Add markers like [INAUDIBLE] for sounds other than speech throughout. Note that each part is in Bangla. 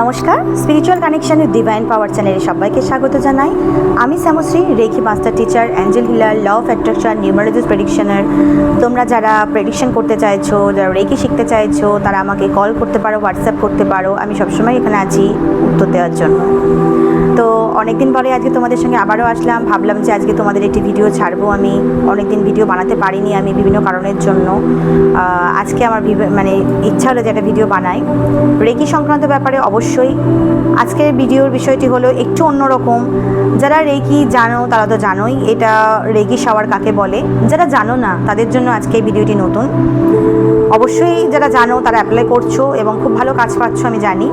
নমস্কার স্পিরিচুয়াল কানেকশনের ডিভাইন পাওয়ার চ্যানেলে সবাইকে স্বাগত জানাই। আমি Shyamashree reiki master teacher angel healer law of attraction numerologist predictioner তোমরা যারা প্রেডিকশন করতে চাইছো, যারা রেখি শিখতে চাইছো, তারা আমাকে কল করতে পারো হোয়াটসঅ্যাপ করতে পারো। আমি সবসময় এখানে আছি উত্তর দেওয়ার জন্য। তো অনেকদিন পরে আজকে তোমাদের সঙ্গে আবারও আসলাম। ভাবলাম যে আজকে তোমাদের একটি ভিডিও ছাড়বো। আমি অনেকদিন ভিডিও বানাতে পারিনি আমি বিভিন্ন কারণের জন্য। আজকে আমার মানে ইচ্ছা হলো যে একটা ভিডিও বানাই। রেকি সংক্রান্ত ব্যাপারে অবশ্যই। আজকের ভিডিওর বিষয়টি হলো একটু অন্যরকম। যারা রেকি জানো, তারা তো জানোই। এটা রেকি শাওয়ার কাকে বলে? যারা জানো না, তাদের জন্য আজকে ভিডিওটি নতুন। অবশ্যই যারা জানো, তারা অ্যাপ্লাই করছ এবং খুব ভালো কাজ পাচ্ছ, আমি জানি।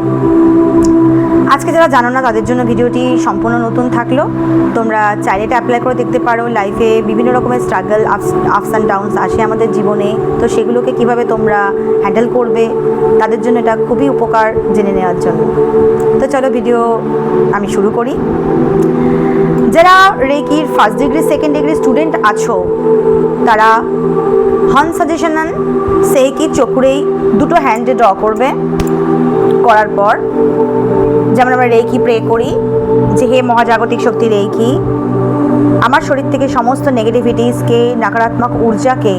আজকে যারা জানো না, তাদের জন্য ভিডিওটি সম্পূর্ণ নতুন থাকল। তোমরা চাইলে এটা অ্যাপ্লাই করে দেখতে পারো। লাইফে বিভিন্ন রকমের স্ট্রাগল আপস অ্যান্ড ডাউনস আসে আমাদের জীবনে। তো সেগুলোকে কীভাবে তোমরা হ্যান্ডেল করবে, তাদের জন্য এটা খুবই উপকার জেনে নেওয়ার জন্য। তো চলো ভিডিও আমি শুরু করি। যারা রেকির first degree second degree student আছো, তারা হন সাজেশন সেই কি চকুরেই দুটো হ্যান্ডে ড্র করবে। করার পর যেমন আমরা রেকি প্রে করি, যে হে মহাজাগতিক শক্তি রেকি আমার শরীর থেকে সমস্ত নেগেটিভিটিসকে, নকারাত্মক ঊর্জাকে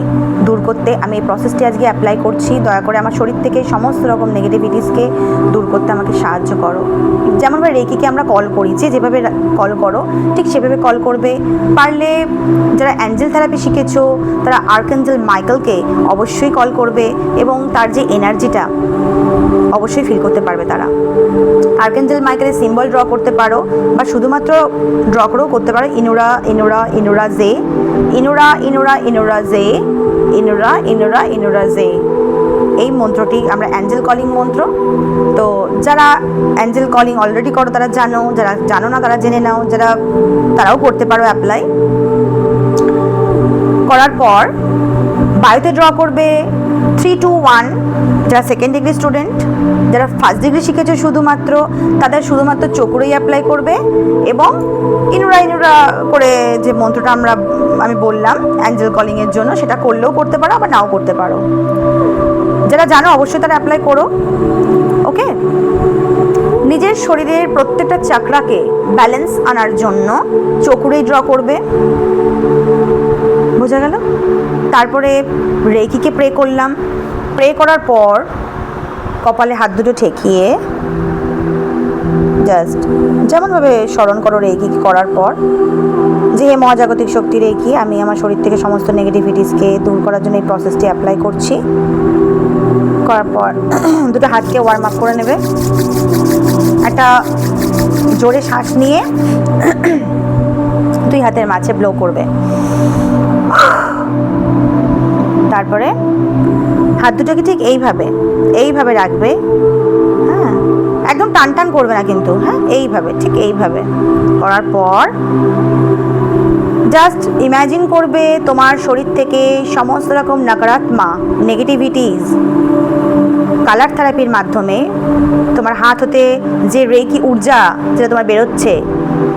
দূর করতে আমি এই প্রসেসটি আজকে অ্যাপ্লাই করছি। দয়া করে আমার শরীর থেকে সমস্ত রকম নেগেটিভিটিসকে দূর করতে আমাকে সাহায্য করো। যেমন আমরা রেকিকে আমরা কল করি, যে যেভাবে কল করো, ঠিক সেভাবে কল করবে। পারলে যারা অ্যাঞ্জেল থেরাপি শিখেছো, তারা আর্কেঞ্জেল মাইকেলকে অবশ্যই কল করবে এবং তার যে এনার্জিটা অবশ্যই ফিল করতে পারবে তারা। আর্কেঞ্জেল মাইকেলের সিম্বল ড্র করতে পারো বা শুধুমাত্র ড্র করেও করতে পারো। ইনোরা ইনোরা ইনোরা জে ইনোরা ইনোরা ইনোরা জে ইনোরা ইনোরা ইনোরা জে এই মন্ত্রটি আমরা অ্যাঞ্জেল কলিং মন্ত্র। তো যারা অ্যাঞ্জেল কলিং অলরেডি করো, তারা জানো, যারা জানো না, তারা জেনে নাও, যারা, তারাও করতে পারো অ্যাপ্লাই করার পর বায়ুতে ড্র করবে থ্রি টু ওয়ান যারা সেকেন্ড ডিগ্রি স্টুডেন্ট যারা ফার্স্ট ডিগ্রি শিখেছে শুধুমাত্র, তাদের শুধুমাত্র চকুরেই অ্যাপ্লাই করবে এবং ইনুরা ইনুরা করে যে মন্ত্রটা আমরা, আমি বললাম অ্যাঞ্জেল কলিংয়ের জন্য, সেটা করলেও করতে পারো, আবার নাও করতে পারো। যারা জানো, অবশ্যই তারা অ্যাপ্লাই করো ওকে নিজের শরীরের প্রত্যেকটা চাকরাকে ব্যালেন্স আনার জন্য চকুরেই ড্র করবে। বোঝা গেল? তারপরে রেকিকে প্রে করলাম। প্রে করার পর কপালে হাত দুটো ঠেকিয়ে জাস্ট যেমনভাবে স্মরণ করো রেকি করার পর, যে হে মহাজাগতিক শক্তি রেকি আমি আমার শরীর থেকে সমস্ত নেগেটিভিটিসকে দূর করার জন্য এই প্রসেসটি অ্যাপ্লাই করছি। করার পর [CLEARS THROAT] দুটো হাতকে ওয়ার্ম আপ করে নেবে। একটা জোরে শ্বাস নিয়ে [CLEARS THROAT] দুই হাতের মাঝে ব্লো করবে। তারপরে হাত দুটোকে ঠিক এইভাবে এইভাবে রাখবে। হ্যাঁ একদম টান টান করবে না কিন্তু হ্যাঁ এইভাবে, ঠিক এইভাবে করার পর জাস্ট ইমাজিন করবে তোমার শরীর থেকে সমস্ত রকম নকারাত্মক নেগেটিভিটিস কালার থেরাপির মাধ্যমে তোমার হাত হতে যে রেকি ঊর্জা যেটা তোমার বেরোচ্ছে,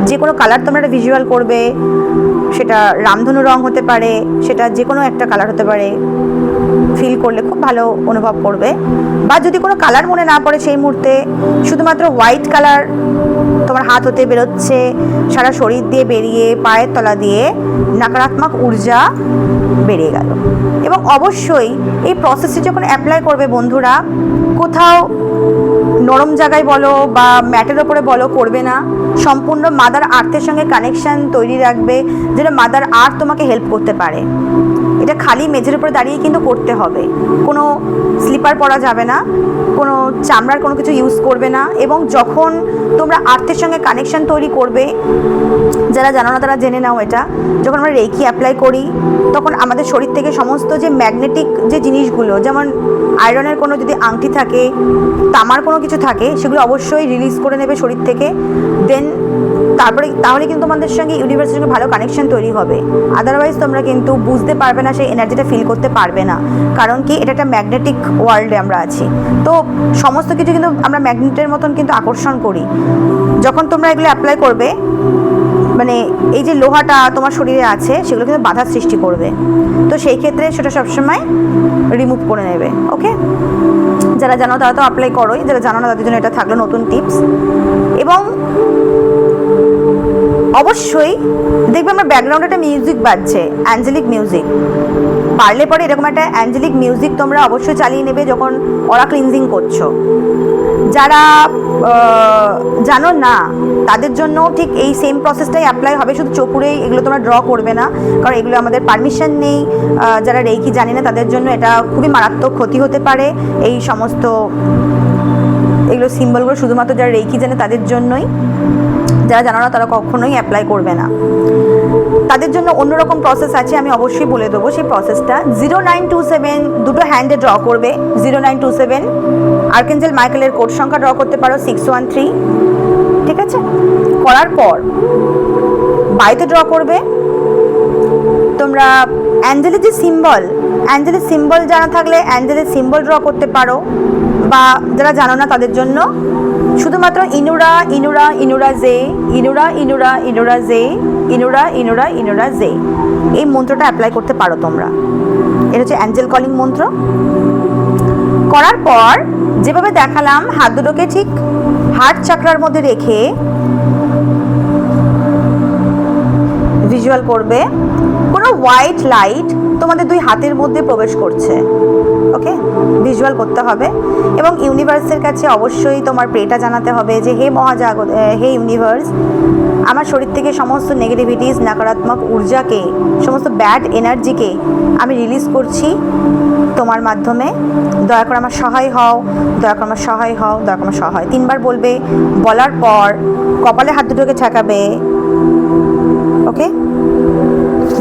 যে কোনো কালার তোমরা একটা ভিজুয়াল করবে সেটা রামধনু রং হতে পারে, সেটা যে কোনো একটা কালার হতে পারে। ফিল করলে খুব ভালো অনুভব করবে। বা যদি কোনো কালার মনে না পড়ে সেই মুহূর্তে শুধুমাত্র হোয়াইট কালার তোমার হাত হতে বেরোচ্ছে, সারা শরীর দিয়ে বেরিয়ে, পায়ের তলা দিয়ে নাকারাত্মক ঊর্জা বেড়ে গেল। এবং অবশ্যই এই প্রসেসটি যখন অ্যাপ্লাই করবে বন্ধুরা, কোথাও নরম জায়গায় বলো বা ম্যাটের ওপরে বলো করবে না। সম্পূর্ণ মাদার আর্থের সঙ্গে কানেকশান তৈরি রাখবে, যেটা মাদার আর্থ তোমাকে হেল্প করতে পারে। এটা খালি মেঝের উপরে দাঁড়িয়ে কিন্তু করতে হবে। কোনো স্লিপার পরা যাবে না, কোনো চামড়ার কোনো কিছু ইউজ করবে না এবং যখন তোমরা আর্থের সঙ্গে কানেকশান তৈরি করবে যারা জানো না তারা জেনে নাও এটা। যখন আমরা রেকি অ্যাপ্লাই করি, তখন আমাদের শরীর থেকে সমস্ত যে ম্যাগনেটিক যে জিনিসগুলো, যেমন আয়রনের কোনো যদি আংটি থাকে, তামার কোনো কিছু থাকে, সেগুলো অবশ্যই রিলিজ করে নেবে শরীর থেকে। দেন তারপরে, তাহলে কিন্তু তোমাদের সঙ্গে ইউনিভার্সের সঙ্গে ভালো কানেকশন তৈরি হবে। আদারওয়াইজ তোমরা কিন্তু বুঝতে পারবে না সেই এনার্জিটা ফিল করতে পারবে না। কারণ কি? এটা একটা ম্যাগনেটিক ওয়ার্ল্ডে আমরা আছি। তো সমস্ত কিছু কিন্তু আমরা ম্যাগনেটের মতন কিন্তু আকর্ষণ করি। যখন তোমরা এগুলো অ্যাপ্লাই করবে মানে এই যে লোহাটা তোমার শরীরে আছে, সেগুলো কিন্তু বাধার সৃষ্টি করবে। তো সেই ক্ষেত্রে সেটা সবসময় রিমুভ করে নেবে ওকে যারা জানো তারা তো অ্যাপ্লাই করোই, যারা জানো না তাদের জন্য এটা থাকল নতুন টিপস এবং অবশ্যই দেখবে আমার ব্যাকগ্রাউন্ডে একটা মিউজিক বাজছে অ্যাঞ্জেলিক মিউজিক পারলে পরে এরকম একটা অ্যাঞ্জেলিক মিউজিক তোমরা অবশ্যই চালিয়ে নেবে যখন ওরা ক্লিনজিং করছ। যারা জানো না, তাদের জন্য ঠিক এই সেম প্রসেসটাই অ্যাপ্লাই হবে। শুধু চোপুরেই এগুলো তোমরা ড্র করবে না, কারণ এগুলো আমাদের পারমিশন নেই। যারা রেইকি জানি না, তাদের জন্য এটা খুবই মারাত্মক ক্ষতি হতে পারে। এই সমস্ত এগুলো সিম্বলগুলো শুধুমাত্র যারা রেইকি জানে, তাদের জন্যই। যারা জানো না, তারা কখনোই অ্যাপ্লাই করবে না। তাদের জন্য অন্যরকম প্রসেস আছে, আমি অবশ্যই বলে দেবো সেই প্রসেসটা জিরো নাইন টু সেভেন দুটো হ্যান্ডে ড্র করবে। Zero nine two seven archangel মাইকেলের code সংখ্যা ড্র করতে পারো সিক্স ওয়ান থ্রি ঠিক আছে? করার পর, বাড়িতে ড্র করবে। তোমরা অ্যাঞ্জেলের যে সিম্বল অ্যাঞ্জেলের সিম্বল জানা থাকলে অ্যাঞ্জেলের সিম্বল ড্র করতে পারো। বা যারা জানো না তাদের জন্য, শুধুমাত্র ইনুরা ইনুরা ইনুরা জে, ইনুরা ইনুরা ইনুরা জে, ইনুরা ইনুরা ইনুরা জে। এই মন্ত্রটা অ্যাপ্লাই করতে পারো তোমরা। এটা হচ্ছে অ্যাঞ্জেল কলিং মন্ত্র। করার পর যেভাবে দেখালাম, হাত দুটোকে ঠিক হার্ট চাকরার মধ্যে রেখে ভিজুয়াল করবে। কোনো হোয়াইট লাইট তোমাদের দুই হাতের মধ্যে প্রবেশ করছে। ওকে ভিজুয়াল করতে হবে। এবং ইউনিভার্সের কাছে অবশ্যই তোমার প্রেটা জানাতে হবে যে, হে মহাজাগত হে ইউনিভার্স আমার শরীর থেকে সমস্ত নেগেটিভিটিস নকারাত্মক ঊর্জাকে, সমস্ত ব্যাড এনার্জিকে আমি রিলিজ করছি। তোমার মাধ্যমে। দয়া করে আমার সহায় হও, দয়া করে আমার সহায় হও, দয়া করে আমার সহায়। তিনবার বলবে, বলার পর কপালে হাত দুটোকে ঠেকাবে। ওকে?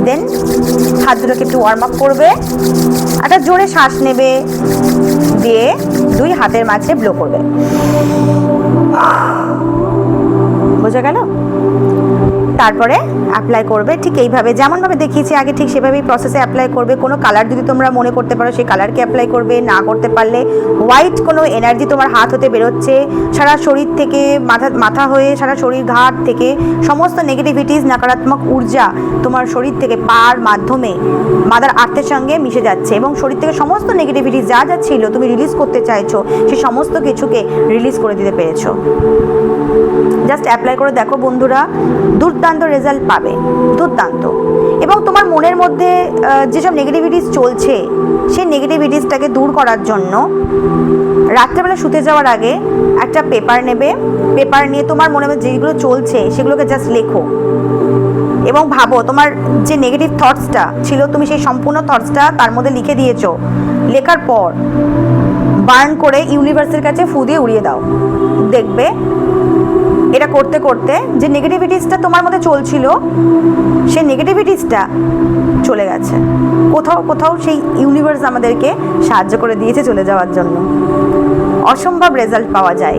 দেন হাত দুটোকে একটু ওয়ার্ম আপ করবে। একটা জোরে শ্বাস নেবে। দিয়ে দুই হাতের মাঝে ব্লো করবে। বোঝা গেল? তারপরে অ্যাপ্লাই করবে। ঠিক এইভাবে, যেমনভাবে দেখিয়েছি আগে, ঠিক সেভাবেই প্রসেসে অ্যাপ্লাই করবে। কোনো কালার যদি তোমরা মনে করতে পারো সেই কালারকে অ্যাপ্লাই করবে, না করতে পারলে হোয়াইট কোনো এনার্জি তোমার হাত হতে বেরোচ্ছে, সারা শরীর থেকে মাথা মাথা হয়ে সারা শরীর ঘাট থেকে সমস্ত নেগেটিভিটিস নকারাত্মক ঊর্জা তোমার শরীর থেকে পার মাধ্যমে মাদার আর্থের সঙ্গে মিশে যাচ্ছে এবং শরীর থেকে সমস্ত নেগেটিভিটিস যা যা ছিল তুমি রিলিজ করতে চাইছো সেই সমস্ত কিছুকে রিলিজ করে দিতে পেরেছ। জাস্ট অ্যাপ্লাই করে দেখো বন্ধুরা, দুর্দান্ত রেজাল্ট পাবে, দুর্দান্ত। এবং তোমার মনের মধ্যে যেসব নেগেটিভিটিস চলছে, সেই নেগেটিভিটিসটাকে দূর করার জন্য রাত্রেবেলা শুতে যাওয়ার আগে একটা পেপার নেবে। পেপার নিয়ে তোমার মনে মধ্যে যেগুলো চলছে, সেগুলোকে জাস্ট লেখো। এবং ভাবো, তোমার যে নেগেটিভ থটসটা ছিল, তুমি সেই সম্পূর্ণ থটসটা তার মধ্যে লিখে দিয়েছ। লেখার পর বার্ন করে ইউনিভার্সের কাছে ফু দিয়ে উড়িয়ে দাও। দেখবে এটা করতে করতে যে নেগেটিভিটিসটা তোমার মধ্যে চলছিল, সেই নেগেটিভিটিসটা চলে গেছে। কোথাও কোথাও সেই ইউনিভার্স আমাদেরকে সাহায্য করে দিয়েছে চলে যাওয়ার জন্য। অসম্ভব রেজাল্ট পাওয়া যায়।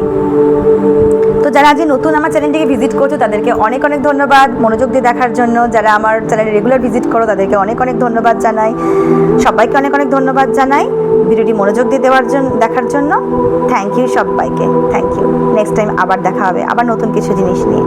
তো যারা আজ নতুন আমার চ্যানেলটিকে ভিজিট করছ, তাদেরকে অনেক অনেক ধন্যবাদ মনোযোগ দিয়ে দেখার জন্য। যারা আমার চ্যানেলে রেগুলার ভিজিট করো, তাদেরকে অনেক অনেক ধন্যবাদ জানাই। সবাইকে অনেক অনেক ধন্যবাদ জানাই। ভিডিওটি মনোযোগ দিয়ে দেওয়ার জন্য দেখার জন্য থ্যাংক ইউ সবাইকে থ্যাংক ইউ নেক্সট টাইম আবার দেখা হবে, আবার নতুন কিছু জিনিস নিয়ে।